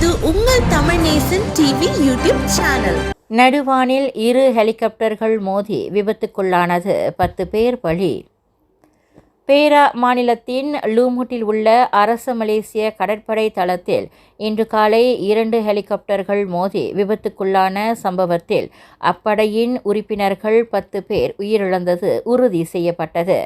இது உங்கள் Tamil Nesan TV YouTube channel. நடுவானில் இரு ஹெலிகாப்டர்கள் மோதி விபத்துக்குள்ளானது பத்து பேர் பலி. பேரா மாநிலத்தின் லூமுட்டில் உள்ள அரச மலேசிய கடற்படை தளத்தில் இன்று காலை இரண்டு ஹெலிகாப்டர்கள் மோதி விபத்துக்குள்ளான சம்பவத்தில் அப்படையின் உறுப்பினர்கள் பத்து பேர் உயிரிழந்தது உறுதி செய்யப்பட்டது.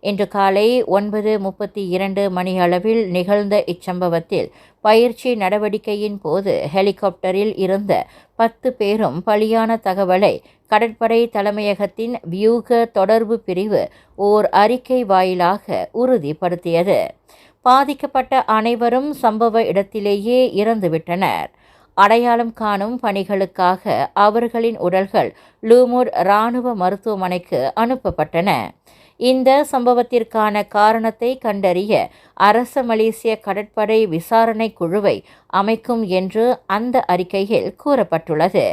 இன்று காலை ஒன்பது முப்பத்தி இரண்டு மணியளவில் நிகழ்ந்த இச்சம்பவத்தில் பயிற்சி நடவடிக்கையின் போது ஹெலிகாப்டரில் இருந்த பத்து பேரும் பலியான தகவலை கடற்படை தலைமையகத்தின் வியூக தொடர்பு பிரிவு ஓர் அறிக்கை வாயிலாக உறுதிப்படுத்தியது. பாதிக்கப்பட்ட அனைவரும் சம்பவ இடத்திலேயே இறந்துவிட்டனர். அடையாளம் காணும் பணிகளுக்காக அவர்களின் உடல்கள் லூமூர் இராணுவ மருத்துவமனைக்கு அனுப்பப்பட்டன. இந்த சம்பவத்திற்கான காரணத்தை கண்டறிய அரச மலேசிய கடற்படை விசாரணை குழுவை அமைக்கும் என்று அந்த அறிக்கையில் கூறப்பட்டுள்ளது.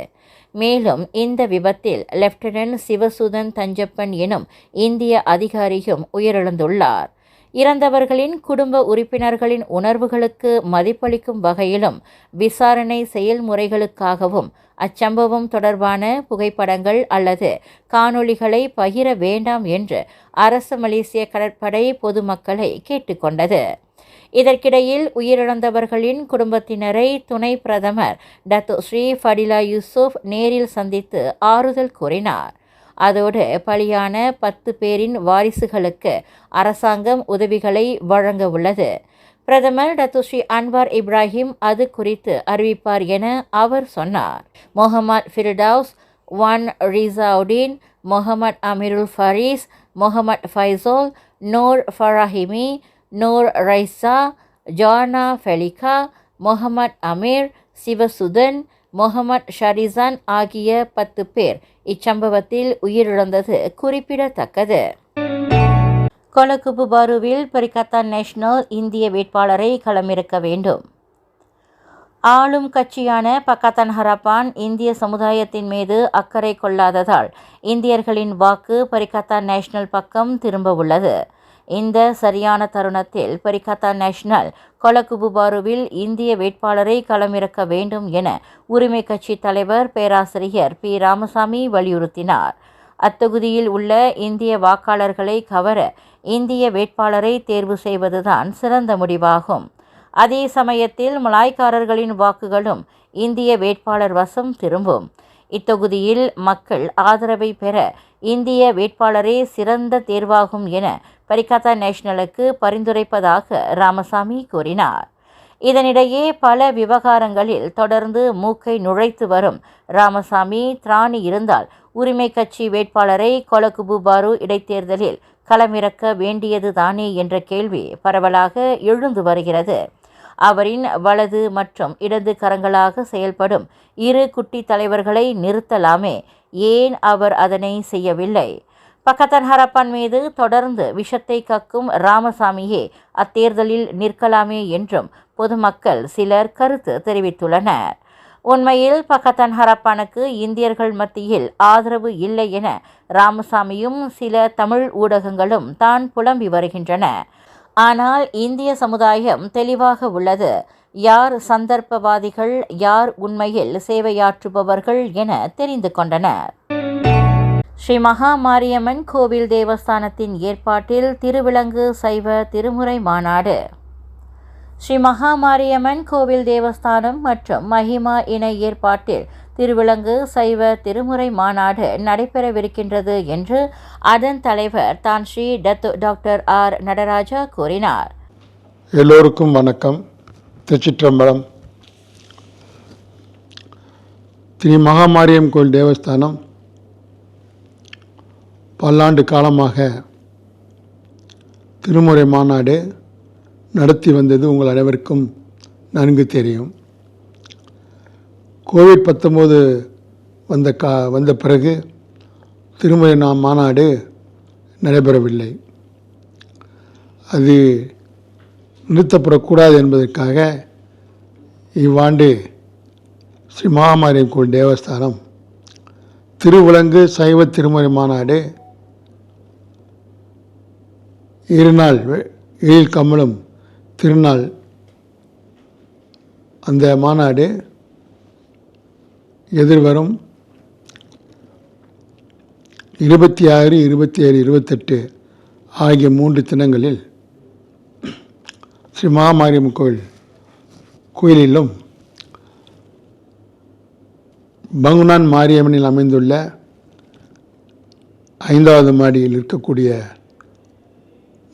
மேலும் இந்த விபத்தில் லெப்டினன்ட் சிவசுதன் தஞ்சப்பன் எனும் இந்திய அதிகாரியும் உயிரிழந்துள்ளார். இறந்தவர்களின் குடும்ப உறுப்பினர்களின் உணர்வுகளுக்கு மதிப்பளிக்கும் வகையிலும் விசாரணை செயல்முறைகளுக்காகவும் அச்சம்பவம் தொடர்பான புகைப்படங்கள் அல்லது காணொளிகளை பகிர வேண்டாம் என்று அரசு மலேசிய கடற்படை பொதுமக்களை கேட்டுக்கொண்டது. இதற்கிடையில் உயிரிழந்தவர்களின் குடும்பத்தினரை துணை பிரதமர் டத்து ஸ்ரீ ஃபடிலா யூசுப் நேரில் சந்தித்து ஆறுதல் கூறினார். அதோடு பலியான பத்து பேரின் வாரிசுகளுக்கு அரசாங்கம் உதவிகளை வழங்க உள்ளது. பிரதமர் டத்துஸ்ரீ அன்வார் இப்ராஹிம் அது குறித்து அறிவிப்பார் என அவர் சொன்னார். முகமது ஃபிர்டவுஸ் ஒன் ரிசாவுடீன் Muhammad Amirul Faris Mohammed ஃபைசோல் Noor ஃபராஹிமி Noor Raiza ஜானா ஃபெலிகா Mohammed Amir Sivasudhan Mohammed ஷரிசான் ஆகிய பத்து பேர் இச்சம்பவத்தில் உயிரிழந்தது குறிப்பிடத்தக்கது. கொலகுபு பாருவில் பரிகத்தான் நேஷனல் இந்திய வேட்பாளரை களமிறக்க வேண்டும். ஆளும் கட்சியான பக்கத்தான் ஹரப்பான் இந்திய சமுதாயத்தின் மீது அக்கறை கொள்ளாததால் இந்தியர்களின் வாக்கு பரிகத்தான் நேஷனல் பக்கம் திரும்ப உள்ளது. இந்த சரியான தருணத்தில் பரிகத்தா நேஷனல் கொலகுபுபாருவில் இந்திய வேட்பாளரை களமிறக்க வேண்டும் என உரிமை கட்சி தலைவர் பேராசிரியர் பி. ராமசாமி வலியுறுத்தினார். அத்தொகுதியில் உள்ள இந்திய வாக்காளர்களை கவர இந்திய வேட்பாளரை தேர்வு செய்வதுதான் சிறந்த முடிவாகும். அதே சமயத்தில் மலாய்க்காரர்களின் வாக்குகளும் இந்திய வேட்பாளர் வசம் திரும்பும். இத்தொகுதியில் மக்கள் ஆதரவை பெற இந்திய வேட்பாளரே சிறந்த தேர்வாகும் என பரிகாத்தா நேஷனலுக்கு பரிந்துரைப்பதாக ராமசாமி கூறினார். இதனிடையே பல விவகாரங்களில் தொடர்ந்து மூக்கை நுழைத்து வரும் ராமசாமி திராணி இருந்தால் உரிமை கட்சி வேட்பாளரை கொலகுபு பாரு இடைத்தேர்தலில் களமிறக்க வேண்டியது தானே என்ற கேள்வி பரவலாக எழுந்து வருகிறது. அவரின் வலது மற்றும் இடது கரங்களாக செயல்படும் இரு குட்டி தலைவர்களை நிறுத்தலாமே ஏன் அவர் அதனை செய்யவில்லை? பக்கத்தன் ஹரப்பான் மீது தொடர்ந்து விஷத்தை கக்கும் ராமசாமியே அத்தேர்தலில் நிற்கலாமே என்றும் பொதுமக்கள் சிலர் கருத்து தெரிவித்துள்ளனர். உண்மையில் பக்கத்தன் ஹரப்பானுக்கு இந்தியர்கள் மத்தியில் ஆதரவு இல்லை என ராமசாமியும் சில தமிழ் ஊடகங்களும் தான் புலம்பி வருகின்றன. ஆனால் இந்திய சமுதாயம் தெளிவாக உள்ளது. யார் சந்தர்ப்பவாதிகள் யார் உண்மையில் சேவையாற்றுபவர்கள் என தெரிந்து கொண்டனர். ஸ்ரீ மகா மாரியம்மன் கோவில் தேவஸ்தானத்தின் ஏற்பாட்டில் திருவிலங்கு சைவ திருமுறை மாநாடு. ஸ்ரீ மகா மாரியம்மன் கோவில் தேவஸ்தானம் மற்றும் மஹிமா இணை ஏற்பாட்டில் திருவிலங்கு சைவ திருமுறை மாநாடு நடைபெறவிருக்கின்றது என்று அதன் தலைவர் தான் Sri Datuk doctor R Nadaraja கூறினார். எல்லோருக்கும் வணக்கம். திருச்சிற்றம்பலம் திரு மகாமாரியம் கோயில் தேவஸ்தானம் பல்லாண்டு காலமாக திருமுறை மாநாடு நடத்தி வந்தது உங்கள் அனைவருக்கும் நன்கு தெரியும். கோவிட் பத்தொம்போது வந்த கா வந்த பிறகு திருமுறை நான் மாநாடு நடைபெறவில்லை. அது நிறுத்தப்படக்கூடாது என்பதற்காக இவ்வாண்டு ஸ்ரீ மகாமாரியம் கோயில் தேவஸ்தானம் திருவிலங்கு சைவ திருமுறை மாநாடு இருநாள் எழில் கமலம் திருநாள் அந்த மாநாடு எதிர்வரும் இருபத்தி ஆறு இருபத்தி ஏழு இருபத்தெட்டு ஆகிய மூன்று தினங்களில் ஸ்ரீ மகாமாரியம்மன் கோயில் கோயிலிலும் பங்குனான் மாரியம்மனில் அமைந்துள்ள ஐந்தாவது மாடியில் இருக்கக்கூடிய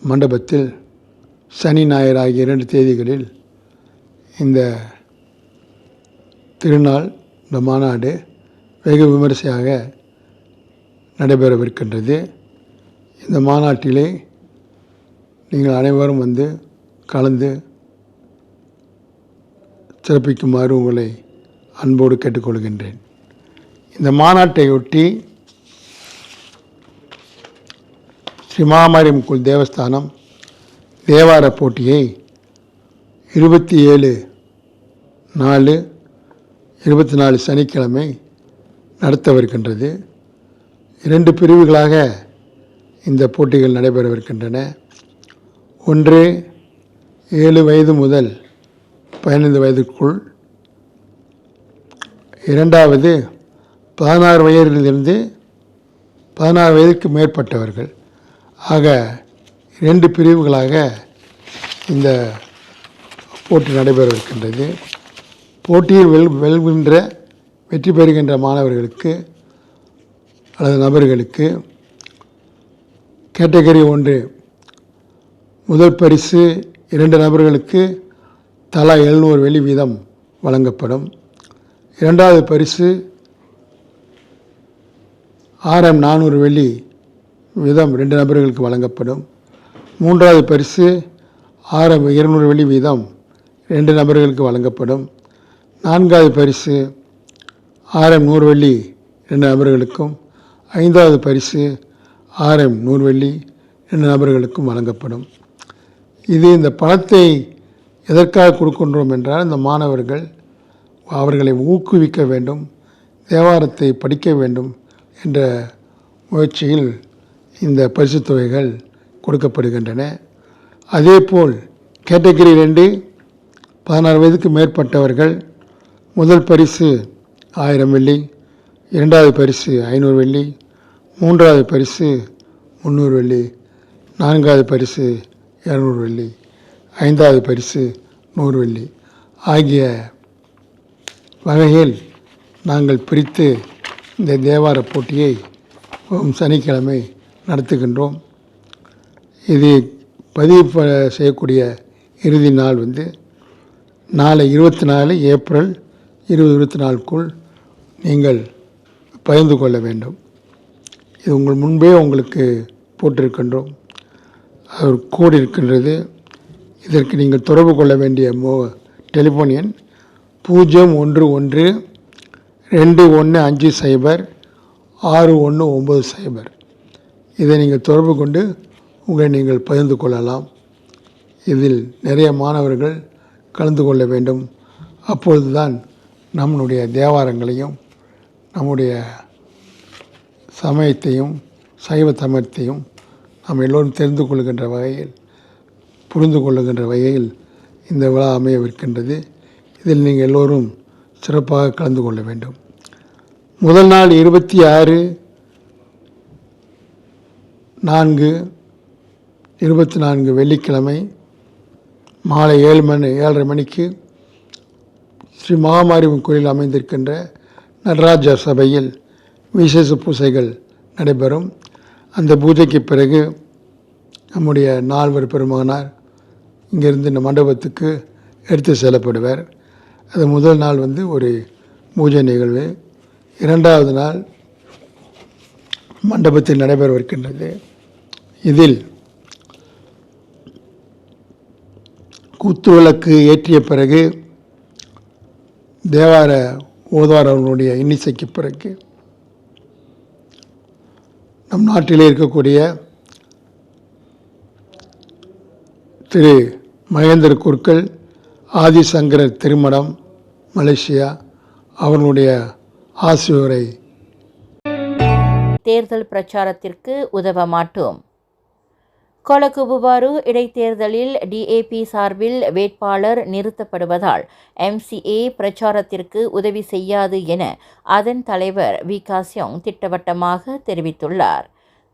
மண்டபத்தில் சனி ஞாயிறு ஆகிய இரண்டு தேதிகளில் இந்த திருநாள் இந்த மாநாடு வெகு விமரிசையாக நடைபெறவிருக்கின்றது. இந்த மாநாட்டிலே நீங்கள் அனைவரும் வந்து கலந்து சிறப்பிக்குமாறு உங்களை அன்போடு கேட்டுக்கொள்கின்றேன். இந்த மாநாட்டையொட்டி ஸ்ரீ மகாமாரியம் தேவஸ்தானம் தேவார போட்டியை இருபத்தி ஏழு நாலு இருபத்தி நாலு சனிக்கிழமை நடத்தவிருக்கின்றது. இரண்டு பிரிவுகளாக இந்த போட்டிகள் நடைபெறவிருக்கின்றன. ஒன்று ஏழு வயது முதல் பதினைந்து வயதுக்குள். இரண்டாவது பதினாறு வயதிலிருந்து பதினாறு வயதுக்கு மேற்பட்டவர்கள். ஆக இரண்டு பிரிவுகளாக இந்த போட்டி நடைபெறவிருக்கின்றது. போட்டியில் வெல் வெல்கின்ற வெற்றி பெறுகின்ற மாணவர்களுக்கு அல்லது நபர்களுக்கு கேட்டகரி ஒன்று முதல் பரிசு இரண்டு நபர்களுக்கு தலா எழுநூறு வெள்ளி வீதம் வழங்கப்படும். இரண்டாவது பரிசு ஆரம் நானூறு வெள்ளி வீதம் ரெண்டு நபர்களுக்கு வழங்கப்படும். மூன்றாவது பரிசு ஆரம் இருநூறு வெள்ளி வீதம் ரெண்டு நபர்களுக்கு வழங்கப்படும். நான்காவது பரிசு ஆரம் நூறு வெள்ளி ரெண்டு நபர்களுக்கும். ஐந்தாவது பரிசு ஆரம் நூறு வெள்ளி ரெண்டு நபர்களுக்கும் வழங்கப்படும். இது இந்த பணத்தை எதற்காக கொடுக்கின்றோம் என்றால் இந்த மாணவர்கள் அவர்களை ஊக்குவிக்க வேண்டும் தேவாரத்தை படிக்க வேண்டும் என்ற முயற்சியில் இந்த பரிசு தொகைகள் கொடுக்கப்படுகின்றன. அதேபோல் கேட்டகரி ரெண்டு பதினாறு வயதுக்கு மேற்பட்டவர்கள் முதல் பரிசு ஆயிரம் வெள்ளி இரண்டாவது பரிசு ஐநூறு வெள்ளி மூன்றாவது பரிசு முந்நூறு வெள்ளி நான்காவது பரிசு இரநூறு வெள்ளி ஐந்தாவது பரிசு நூறு வெள்ளி. ஆகிய வகையில் நாங்கள் பிரித்து இந்த தேவார போட்டியை வரும் சனிக்கிழமை நடத்துகின்றோம். இது பதிவு செய்யக்கூடிய இறுதி நாள் வந்து நாளை இருபத்தி நாலு ஏப்ரல் இருபது இருபத்தி நாலுக்குள் நீங்கள் பகிர்ந்து கொள்ள வேண்டும். இது உங்கள் முன்பே உங்களுக்கு போட்டிருக்கின்றோம். ஒரு கோடு இருக்கின்றது. இதற்கு நீங்கள் தொடர்பு கொள்ள வேண்டிய மோ டெலிஃபோன் எண் பூஜ்ஜியம் ஒன்று ஒன்று ரெண்டு ஒன்று அஞ்சு சைபர் ஆறு ஒன்று ஒம்பது சைபர். இதை நீங்கள் தொடர்பு கொண்டு உங்களை நீங்கள் பகிர்ந்து கொள்ளலாம். இதில் நிறைய மாணவர்கள் கலந்து கொள்ள வேண்டும். அப்பொழுதுதான் நம்முடைய தேவாரங்களையும் நம்முடைய சமயத்தையும் சைவ சமயத்தையும் நாம் எல்லோரும் தெரிந்து கொள்கின்ற வகையில் புரிந்து கொள்ளுகின்ற வகையில் இந்த விழா அமையவிருக்கின்றது இதில் நீங்கள் எல்லோரும் சிறப்பாக கலந்து கொள்ள வேண்டும். முதல் நாள் இருபத்தி ஆறு நான்கு இருபத்தி நான்கு வெள்ளிக்கிழமை மாலை ஏழு மணி ஏழரை மணிக்கு ஸ்ரீ மகாமாரியம்மன் கோயில் அமைந்திருக்கின்ற நடராஜர் சபையில் விசேஷ பூசைகள் நடைபெறும். அந்த பூஜைக்கு பிறகு நம்முடைய நால்வர் பெருமகனார் இங்கிருந்து இந்த மண்டபத்துக்கு எடுத்து செல்லப்படுவார். அது முதல் நாள் வந்து ஒரு பூஜை நிகழ்வு. இரண்டாவது நாள் மண்டபத்தில் நடைபெறவிருக்கின்றது. இதில் குத்துவிளக்கு ஏற்றிய பிறகு தேவார ஓதுவார் அவர்களுடைய இன்னிசைக்கு பிறகு நம் நாட்டிலே இருக்கக்கூடிய திரு மகேந்திர குருக்கள் ஆதிசங்கரர் திருமணம் மலேசியா அவர்களுடைய ஆசியோரை தேர்தல் பிரச்சாரத்திற்கு உதவ மாட்டோம். கொலகுபுவாரு இடைத்தேர்தலில் டிஏபி சார்பில் வேட்பாளர் நிறுத்தப்படுவதால் எம்சிஏ பிரச்சாரத்திற்கு உதவி செய்யாது என அதன் தலைவர் வி காசியோங் திட்டவட்டமாக தெரிவித்துள்ளார்.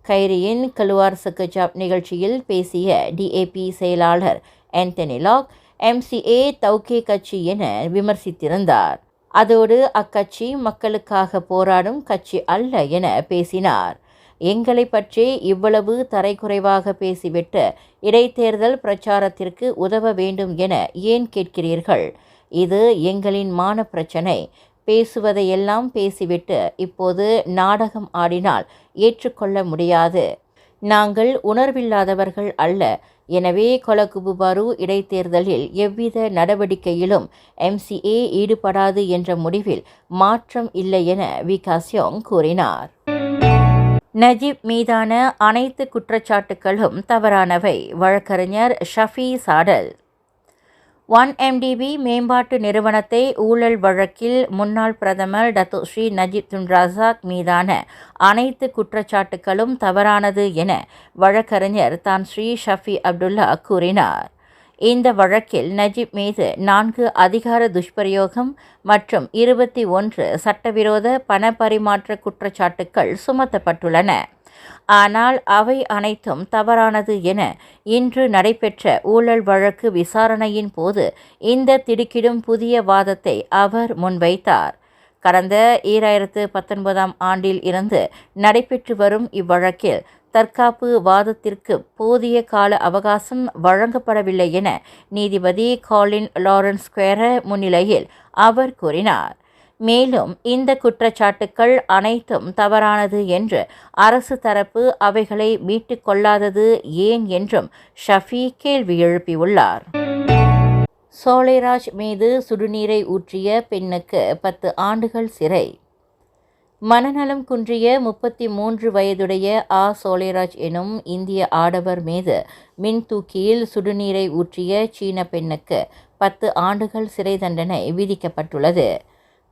கைரியின் கலுவார் சக்கஜாப் நிகழ்ச்சியில் பேசிய டிஏபி செயலாளர் ஆந்தனி லாக் எம்சிஏ தௌகே கட்சி என விமர்சித்திருந்தார். அதோடு அக்கட்சி மக்களுக்காக போராடும் கட்சி அல்ல என பேசினார். எங்களை பற்றி இவ்வளவு தரைக்குறைவாக பேசிவிட்டு இடைத்தேர்தல் பிரச்சாரத்திற்கு உதவ வேண்டும் என ஏன் கேட்கிறீர்கள்? இது எங்களின் மான பிரச்சனை. பேசுவதையெல்லாம் பேசிவிட்டு இப்போது நாடகம் ஆடினால் ஏற்றுக்கொள்ள முடியாது. நாங்கள் உணர்வில்லாதவர்கள் அல்ல. எனவே கொலகுபுபாரு இடைத்தேர்தலில் எவ்வித நடவடிக்கையிலும் எம்சிஏ ஈடுபடாது என்ற முடிவில் மாற்றம் இல்லை என வி காசியோங் கூறினார். நஜீப் மீதான அனைத்து குற்றச்சாட்டுகளும் தவறானவை. வழக்கறிஞர் ஷஃபி சாடல். ஒன் எம்டிபி மேம்பாட்டு நிறுவனத்தை ஊழல் வழக்கில் முன்னாள் பிரதமர் Datuk Sri Najib Tun Razak மீதான அனைத்து குற்றச்சாட்டுகளும் தவறானது என வழக்கறிஞர் தான் ஸ்ரீ ஷஃபி அப்துல்லா கூறினார். இந்த வழக்கில் நஜீப் மீது நான்கு அதிகார துஷ்பிரயோகம் மற்றும் இருபத்தி ஒன்று சட்டவிரோத பண பரிமாற்ற குற்றச்சாட்டுக்கள் சுமத்தப்பட்டுள்ளன. ஆனால் அவை அனைத்தும் தவறானது என இன்று நடைபெற்ற ஊழல் வழக்கு விசாரணையின் போது இந்த திடுக்கிடும் புதிய வாதத்தை அவர் முன்வைத்தார். கடந்த ஈராயிரத்து பத்தொன்பதாம் ஆண்டில் இருந்து நடைபெற்று வரும் இவ்வழக்கில் தற்காப்பு வாதத்திற்கு போதிய கால அவகாசம் வழங்கப்படவில்லை என நீதிபதி காலின் லாரன்ஸ் ஸ்கொயர முன்னிலையில் அவர் கூறினார். மேலும் இந்த குற்றச்சாட்டுக்கள் அனைத்தும் தவறானது என்று அரசு தரப்பு அவைகளை மீட்டுக் கொள்ளாதது ஏன் என்றும் ஷஃபி கேள்வி எழுப்பியுள்ளார். சோலைராஜ் மீது சுடுநீரை ஊற்றிய பெண்ணுக்கு பத்து ஆண்டுகள் சிறை. மனநலம் குன்றிய முப்பத்தி மூன்று வயதுடைய ஆ. சோலேராஜ் எனும் இந்திய ஆடவர் மீது மின் தூக்கியில் சுடுநீரை ஊற்றிய சீன பெண்ணுக்கு பத்து ஆண்டுகள் சிறை தண்டனை விதிக்கப்பட்டுள்ளது.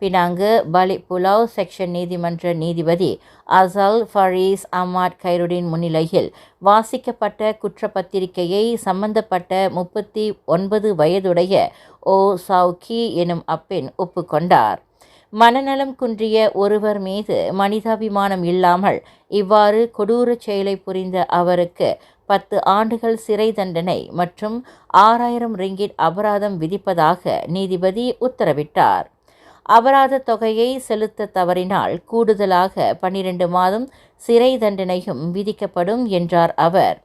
பினாங்கு பலி புலாவ் செக்ஷன் நீதிமன்ற நீதிபதி அசல் ஃபரீஸ் அமாட் கைருடின் முன்னிலையில் வாசிக்கப்பட்ட குற்றப்பத்திரிகையை சம்பந்தப்பட்ட முப்பத்தி ஒன்பது வயதுடைய ஓ. சவுகி எனும் அப்பெண் ஒப்புக்கொண்டார். மனநலம் குன்றிய ஒருவர் மீது மனிதாபிமானம் இல்லாமல் இவ்வாறு கொடூர செயலை புரிந்த அவருக்கு பத்து ஆண்டுகள் சிறை தண்டனை மற்றும் ஆறாயிரம் ரிங்கிட் அபராதம் விதிப்பதாக நீதிபதி உத்தரவிட்டார். அபராத தொகையை செலுத்த தவறினால் கூடுதலாக பன்னிரண்டு மாதம் சிறை தண்டனையும் விதிக்கப்படும் என்றார் அவர்.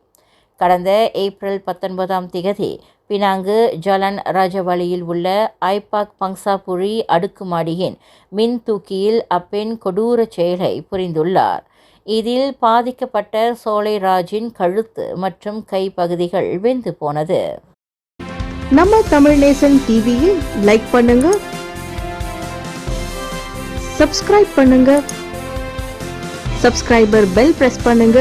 கடந்த ஏப்ரல் பத்தொன்பதாம் திகதி பினாங்கு ஜலன் ராஜவழியில் உள்ள ஐபாக் பங்சாபுரி அடுக்குமாடியின் மின் தூக்கியில் அப்பெண் கொடூர செயலை புரிந்துள்ளார். இதில் பாதிக்கப்பட்ட சோலைராஜின் கழுத்து மற்றும் கை பகுதிகள் வெந்து போனது. நம்ம தமிழ் நேசன் டிவியை லைக் பண்ணுங்க. சப்ஸ்கிரைப் பண்ணுங்க. சப்ஸ்கிரைபர் பெல் பிரஸ் பண்ணுங்க.